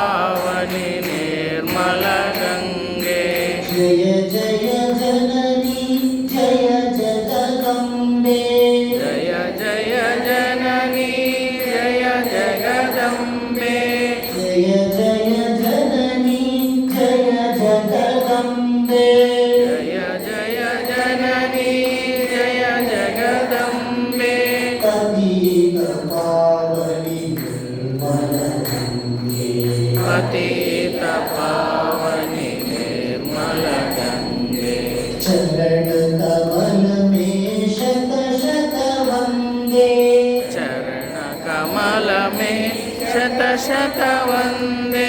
పావని నిర్మల గంగే. జయ జయ జనని జయ జగదంబే. జయ జయ జనని జయ జగదంబే. జయ ते तावने मलगङ्गे चरण कवलमे शतश वन्दे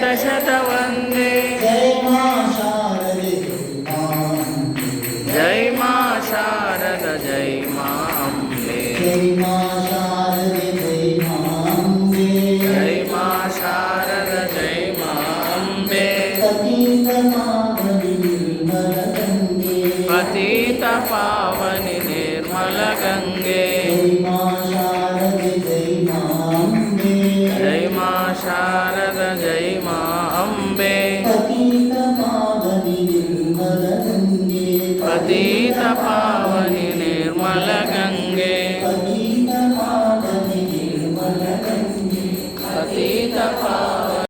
शतवन्दे जय मा जय मा शारद जय मा अम्बे जय मा शारद जय मा अम्बे। पतित पावनि निर्मल गङ्गे दीनपा